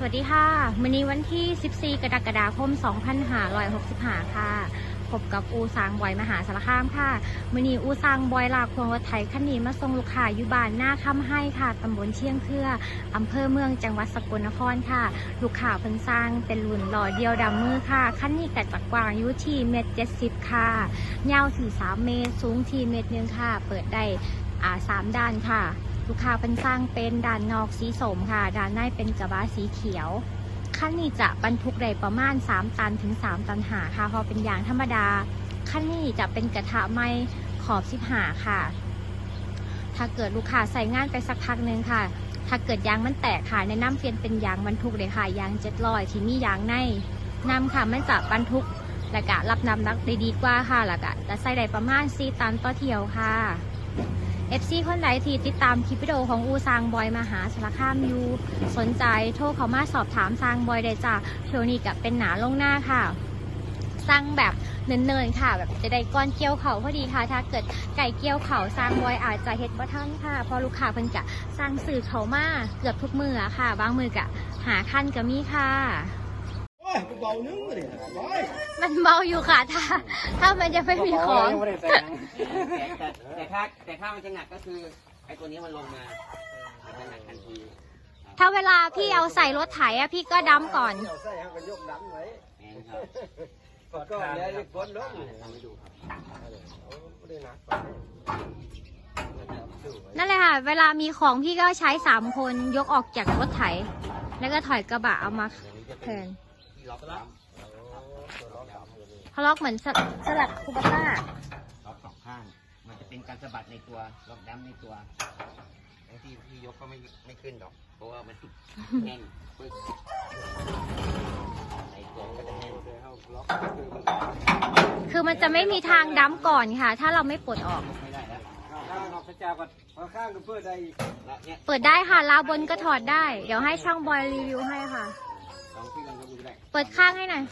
สวัสดีค่ะวันนี้วันที่ 14 กรกฎาคม 2565 ค่ะ พบกับอูซางบอยมหาสารคามค่ะวันนี้อูซางบอยลาควงรถไถคันนี้มาส่งลูกค้าอยู่บ้านหน้าค่ำให้ค่ะตำบลเชียงเครืออำเภอเมืองจังหวัดสกลนครค่ะ ลูกค้าเพิ่นสร้างเป็นรุ่นหล่อเดียวดำมือค่ะคันนี้กัดจักกว้างอยู่ที่เมตรเจ็ดสิบค่ะยาวที่สามเมตร สูงที่เมตรหนึ่งค่ะ เปิดได้อ่าสามด้านค่ะ ลูกค้าเป็นสร้างเป็นด่านนอกสีสมค่ะด่านในเป็นกระบะสีเขียวคันนี้จะบรรทุกได้ประมาณ 3 ตันถึง 3 ตันหาค่ะพอเป็นยางธรรมดาคันนี้จะเป็นกระทะไม้ขอบสิบหาค่ะ ถ้าเกิดลูกค้าใส่งานไปสักพักหนึ่งค่ะ ถ้าเกิดยางมันแตกค่ะแนะนำเปลี่ยนเป็นยางบรรทุกเลยค่ะยางเจ็ดลอยที่มียางในนำค่ะมันจะบรรทุกและกะรับน้ำหนักได้ดีกว่าค่ะแล้วก็จะใส่ได้ประมาณ4ตันต่อเที่ยวค่ะ FC คนใดที่ติดตามคลิปวิดีโอของอูซางบอยมาหาสารคามอยูสนใจโทรเขามาสอบถามซางบอยได้จ้ะเทยวนี้กับเป็นหนาลงหน้าค่ะสั่งแบบเนินๆค่ะ แบบจะได้ก้อนเกี่ยวเขาพอดีค่ะ ถ้าเกิดไก่เกี่ยวเขาซางบอยอาจจะเฮ็ดบ่ทันค่ะเพอลูกค้าเพิ่นจะสร้างสื่อเขามาเกือบทุกมือค่ะ บางมือกะหาขั้นก็มีค่ะ เบาๆนึงเลยบอยมันเบาอยู่ค่ะ ถ้า ถ้ามันจะไม่มีของแต่แต่แต่ถ้าแต่ถ้ามันจะหนักก็คือไอ้ตัวนี้มันลงมามันจะหนักทันทีถ้าเวลาพี่เอาใส่รถไถอะพี่ก็ดำก่อนเอาใส่ให้มันยกดันไว้แอนครับก็แล้วอีกคนลงทำให้ดูครับไม่ได้หนักนั่นแหละค่ะ เวลามีของพี่ก็ใช้สามคนยกออกจากรถไถ แล้วก็ถอยกระบะเอามาเดี๋ยวนี้ จะแทเป็นนที่ล็อกล้เขาล็อกเหมือนสลสลัดคูปต้าำล็อกสองข้าง มันจะเป็นการสะบัดในตัวล็อกดัมในตัวบางทีที่ยกก็ไม่ไม่ขึ้นหรอก เพราะว่ามันติดแน่นปึ๊กในตัวมันก็จะแน่นล็อกคือมันจะไม่มีทางดำก่อนค่ะ ถ้าเราไม่ปลดออก ไม่ได้แล้วข้างนอกพระเจ้าก็ข้างก็เพื่อได้แล้วเนี่ยเปิดได้ค่ะราวบนก็ถอดได้ เดี๋ยวให้ช่างบอยรีวิวให้ค่ะ ลองที่ลองยกดูได้ เปิดข้างให้หน่อย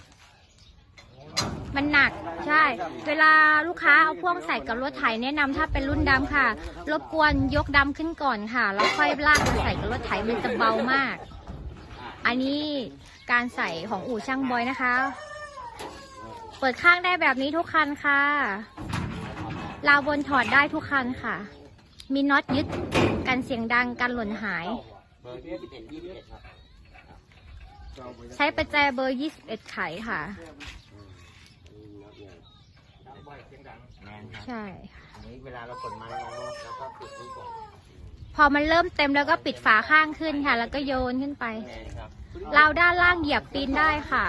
มันหนักใช่ เวลาลูกค้าเอาพ่วงใส่กับรถไถแนะนำถ้าเป็นรุ่นดำค่ะ รบกวนยกดำขึ้นก่อนค่ะ แล้วค่อยลากมาใส่กับรถไถมันจะเบามาก อันนี้การใส่ของอู่ช่างบอยนะคะ เปิดข้างได้แบบนี้ทุกคันค่ะ ราวบนถอดได้ทุกคันค่ะ มีน็อตยึดกันเสียงดังกันหล่นหาย เบอร์ยี่สิบเอ็ดยี่สิบเอ็ดครับ ใช้ประแจเบอร์ 21 ไขค่ะ แมนครับใช่ อันนี้เวลาเรากดมันลงแล้วก็ปิดนี่ก่อนพอมันเริ่มเต็มแล้วก็ปิดฝาข้างขึ้นค่ะ แล้วก็โยนขึ้นไป แมนครับราวด้านล่างเหยียบปีนได้ค่ะ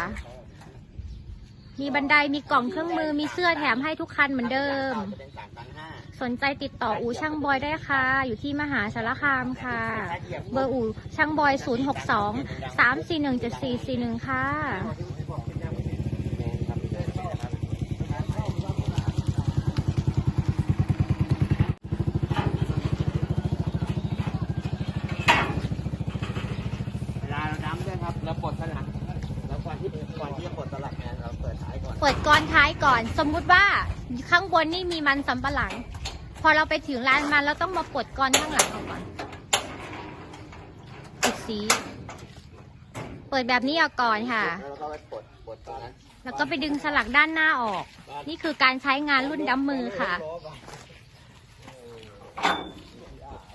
มีบันไดมีกล่องเครื่องมือมีเสื้อแถมให้ทุกคันเหมือนเดิม จะเป็นสามตันห้า สนใจติดต่ออู่ช่างบอยได้ค่ะ อยู่ที่มหาสารคามค่ะ เบอร์อู่ช่างบอย 062 341 7441 ค่ะแมนครับเวลาเราดำด้วยครับเราปลดสลักแล้วก่อนที่ก่อนที่จะปลดสลักเนี่ยเราเปิดท้ายก่อนเปิดก้อนท้ายก่อน สมมุติว่าข้างบนนี่มีมันสำปะหลัง พอเราไปถึงร้านมันเราต้องมาปลดก้อนข้างหลังออกก่อนปิดสี เปิดแบบนี้ออกก่อนค่ะ แล้วเราก็ไปปลดปลดตอนนั้นแล้วก็ไปดึงสลักด้านหน้าออก นี่คือการใช้งานรุ่นดำมือค่ะ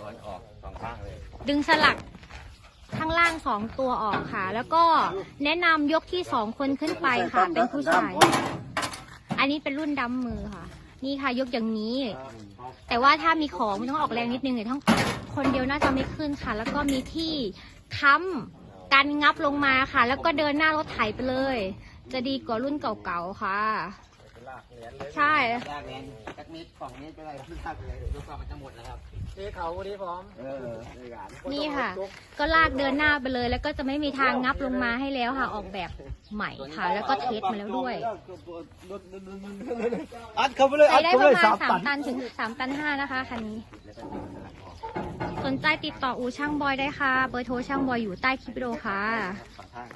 ตอนออกสองข้างเลยดึงสลักข้างล่างสองตัวออกค่ะ แล้วก็แนะนำยกที่สองคนขึ้นไปค่ะ เป็นผู้ชาย อันนี้เป็นรุ่นดำมือค่ะ นี่ค่ะยกอย่างนี้ แต่ว่าถ้ามีของมันต้องออกแรงนิดนึงเลยต้องคนเดียวน่าจะไม่ขึ้นค่ะ แล้วก็มีที่ค้ำกันงับลงมาค่ะ แล้วก็เดินหน้ารถไถไปเลย จะดีกว่ารุ่นเก่าๆค่ะ ใช่ ลากแรงสักเม็ดสองเม็ดก็ได้ลากเลยดูก่อนมันจะหมดแล้วครับเทเขาวันนี้พร้อมเออในการนี่ค่ะ ก็ลากเดินหน้าไปเลย แล้วก็จะไม่มีทางงับลงมาให้แล้วค่ะ ออกแบบใหม่ค่ะ แล้วก็เทสมาแล้วด้วยอัดเข้าไปเลยใช้อัดได้เข้าปไประเลยมาณสามสาตัมนตันถึงสามตันห้านะคะคันนี้แล้วก็ดึงสลักออกสนใจติดต่ออู่ช่างบอยได้ค่ะ เบอร์โทรช่างบอยอยู่ใต้คลิปวิดีโอค่ะสองข้าง